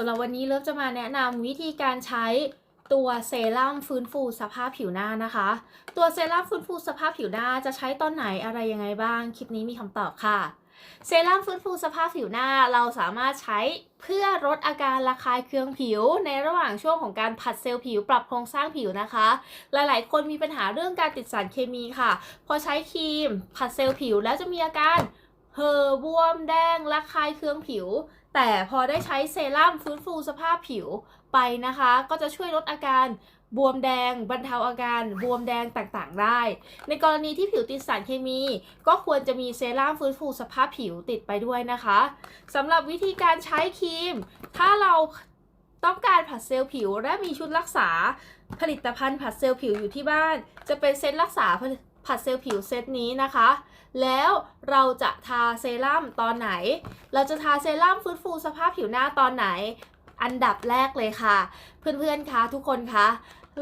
สำหรับวันนี้เลิฟจะมาแนะนำวิธีการใช้ตัวเซรั่มฟื้นฟูสภาพผิวหน้านะคะ ตัวเซรั่มฟื้นฟูสภาพผิวหน้าจะใช้ตอนไหนอะไรยังไงบ้าง คลิปนี้มีคำตอบค่ะ เซรั่มฟื้นฟูสภาพผิวหน้าเราสามารถใช้เพื่อลดอาการระคายเคืองผิว ในระหว่างช่วงของการผัดเซลล์ผิวปรับโครงสร้างผิวนะคะ หลายๆ คนมีปัญหาเรื่องการติดสารเคมีค่ะ พอใช้ครีมผัดเซลล์ผิวแล้วจะมีอาการเห่อบวมแดงระคายเคืองผิว แต่พอได้ใช้เซรั่มฟื้นฟูสภาพผิวไปนะคะ ก็จะช่วยลดอาการบวมแดงบรรเทาอาการบวมแดงต่างๆ ได้ ในกรณีที่ผิวติดสารเคมี ก็ควรจะมีเซรั่มฟื้นฟูสภาพผิวติดไปด้วยนะคะสำหรับวิธีการใช้ครีม ถ้าเราต้องการผัดเซลล์ผิวและมีชุดรักษาผลิตภัณฑ์ผัดเซลล์ผิวอยู่ที่บ้าน จะเป็นเซตรักษา ผัดเซลล์ผิวเซตนี้นะคะ แล้วเราจะทาเซรั่มตอนไหน เราจะทาเซรั่มฟื้นฟูสภาพผิวหน้าตอนไหน อันดับแรกเลยค่ะ เพื่อนๆคะทุกคนคะ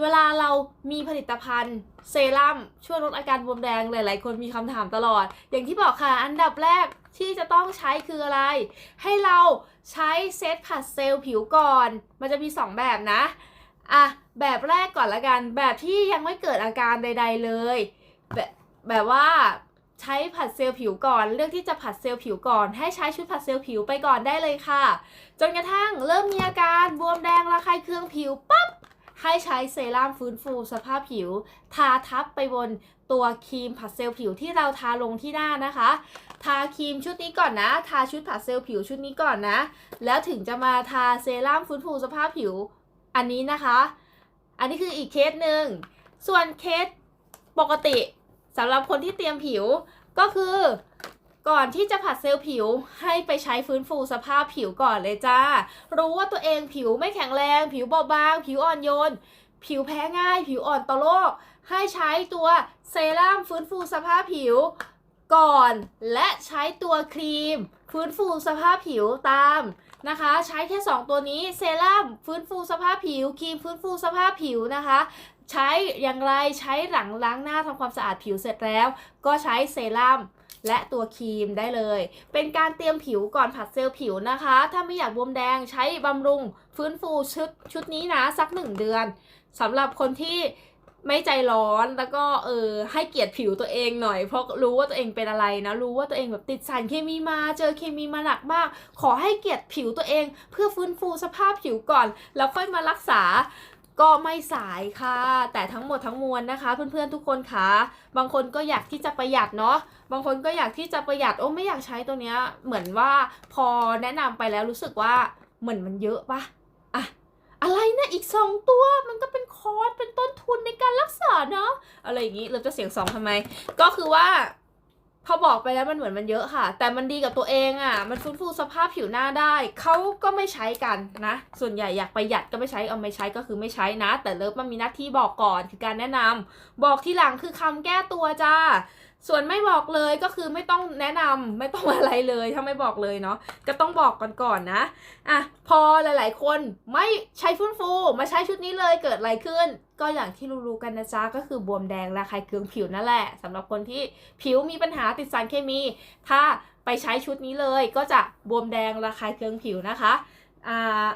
เวลาเรามีผลิตภัณฑ์เซรั่มช่วยลดอาการบวมแดงหลาย ๆ คนมีคำถามตลอด อย่างที่บอกค่ะ อันดับแรกที่จะต้องใช้คืออะไร ให้เราใช้เซตผัดเซลล์ผิวก่อน มันจะมี 2 แบบนะ อะ แบบแรกก่อนละกัน แบบที่ยังไม่เกิดอาการใด ๆ เลย แบบแบบว่าใช้ผัดเซลล์ผิวก่อน เลือกที่จะผัดเซลล์ผิวก่อน ให้ใช้ชุดผัดเซลล์ผิวไปก่อนได้เลยค่ะ จนกระทั่งเริ่มมีอาการบวมแดงระคายเคืองผิวปั๊บให้ใช้เซรั่มฟื้นฟูสภาพผิว ทาทับไปบนตัวครีมผัดเซลล์ผิวที่เราทาลงที่หน้านะคะ ทาครีมชุดนี้ก่อนนะ ทาชุดผัดเซลล์ผิวชุดนี้ก่อนนะ แล้วถึงจะมาทาเซรั่มฟื้นฟูสภาพผิวอันนี้นะคะ อันนี้คืออีกเคสหนึ่งส่วนเคสปกติ สำหรับคนที่เตรียมผิวก็คือก่อนที่จะผัดเซลล์ผิวให้ไปใช้ฟื้นฟูสภาพผิวก่อนเลยจ้า รู้ว่าตัวเองผิวไม่แข็งแรง ผิวเบาบาง ผิวอ่อนโยน ผิวแพ้ง่าย ผิวอ่อนต่อโรค ให้ใช้ตัวเซรั่มฟื้นฟูสภาพผิวก่อน และใช้ตัวครีม ฟื้นฟูสภาพผิวตามนะคะ ใช้แค่ 2 ตัวนี้เซรั่มฟื้นฟูสภาพผิวครีมฟื้นฟูสภาพผิวนะคะ ใช้อย่างไรใช้หลังล้างหน้าทำความสะอาดผิวเสร็จแล้ว ก็ใช้เซรั่มและตัวครีมได้เลย เป็นการเตรียมผิวก่อนผัดเซลล์ผิวนะคะ ถ้าไม่อยากบวมแดงใช้บำรุง ฟื้นฟูชุดชุดนี้นะสักหนึ่งเดือนสำหรับคนที่ ไม่ใจร้อนแล้วก็เออให้เกียรติผิวตัวเองหน่อย เพราะรู้ว่าตัวเองเป็นอะไรนะ รู้ว่าตัวเองแบบติดสารเคมีมา เจอเคมีมาหนักมาก ขอให้เกียรติผิวตัวเอง เพื่อฟื้นฟูสภาพผิวก่อน แล้วค่อยมารักษาก็ไม่สายค่ะ แต่ทั้งหมดทั้งมวลนะคะ เพื่อนๆทุกคนคะบางคนก็อยากที่จะประหยัดเนาะบางคนก็อยากที่จะประหยัดโอ้ไม่อยากใช้ตัวเนี้ยเหมือนว่าพอแนะนำไปแล้วรู้สึกว่าเหมือนมันเยอะปะ อะไรนะอีกสองตัวมันก็เป็นคอร์สเป็นต้นทุนในการรักษาเนาะอะไรอย่างนี้เราจะเสียงสองทำไม ก็คือว่า พอบอกไปแล้วมันเหมือนมันเยอะค่ะ แต่มันดีกับตัวเองอะ่ะ มันฟื้นฟูสภาพผิวหน้าได้เขาก็ไม่ใช้กันนะ ส่วนใหญ่อยากประหยัดก็ไม่ใช้เอาไม่ใช้ก็คือไม่ใช้นะ แต่เลิฟมันมีหน้าที่บอกก่อนคือการแนะนำบอกทีหลังคือคำแก้ตัวจ้า ส่วนไม่บอกเลยก็คือไม่ต้องแนะนำไม่ต้องอะไรเลยถ้าไม่บอกเลยเนาะก็ต้องบอกกันก่อนนะอะพอหลาย ๆ คนไม่ใช้ฟื้นฟูมาใช้ชุดนี้เลยเกิดอะไรขึ้น ก็อย่างที่รู้ๆกันนะจ๊ะก็คือบวมแดงระคายเคืองผิวนั่นแหละสำหรับคนที่ผิวมีปัญหาติดสารเคมี ถ้าไปใช้ชุดนี้เลยก็จะบวมแดงระคายเคืองผิวนะคะอ่า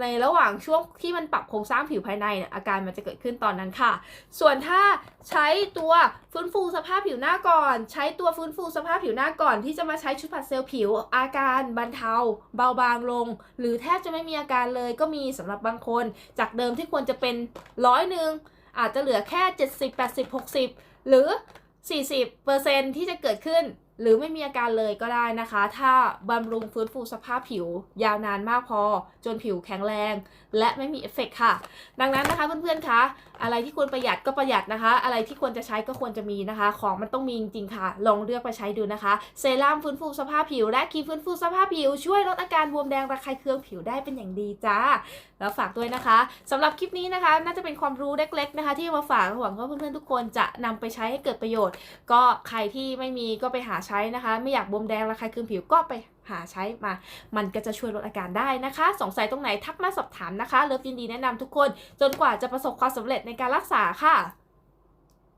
ในระหว่างช่วงที่มันปรับโครงสร้างผิวภายในเนี่ยอาการมันจะเกิดขึ้นตอนนั้นค่ะ ส่วนถ้าใช้ตัวฟื้นฟูสภาพผิวหน้าก่อน ใช้ตัวฟื้นฟูสภาพผิวหน้าก่อน ที่จะมาใช้ชุดผัดเซลล์ผิว อาการบรรเทา เบาบางลง หรือแทบจะไม่มีอาการเลยก็มีสำหรับบางคน จากเดิมที่ควรจะเป็นร้อยหนึ่งอาจจะเหลือแค่ 70 80 60 หรือ 40%ที่จะเกิดขึ้น หรือไม่มีอาการเลยก็ได้นะคะ ถ้าบำรุงฟื้นฟูสภาพผิว ยาวนานมากพอ จนผิวแข็งแรง และไม่มีเอฟเฟกต์ค่ะ ดังนั้นนะคะเพื่อนๆคะอะไรที่ควรประหยัดก็ประหยัดนะคะ อะไรที่ควรจะใช้ก็ควรจะมีนะคะ ของมันต้องมีจริงๆค่ะ ลองเลือกไปใช้ดูนะคะ เซรั่มฟื้นฟูสภาพผิว และครีมฟื้นฟูสภาพผิว ช่วยลดอาการบวมแดงระคายเคืองผิวได้เป็นอย่างดีจ้าแล้วฝากด้วยนะคะสำหรับคลิปนี้นะคะ น่าจะเป็นความรู้เล็กๆนะคะ ที่มาฝากหวังว่าเพื่อนๆทุกคนจะนำไปใช้ให้เกิดประโยชน์ ก็ใครที่ไม่มีก็ไปหาใช้นะคะ ไม่อยากบวมแดงระคายเคืองผิวก็ไปหาใช้มา มันก็จะช่วยลดอาการได้นะคะ สงสัยตรงไหนทักมาสอบถามนะคะ เลิฟยินดีแนะนำทุกคน จนกว่าจะประสบความสำเร็จในการรักษาค่ะ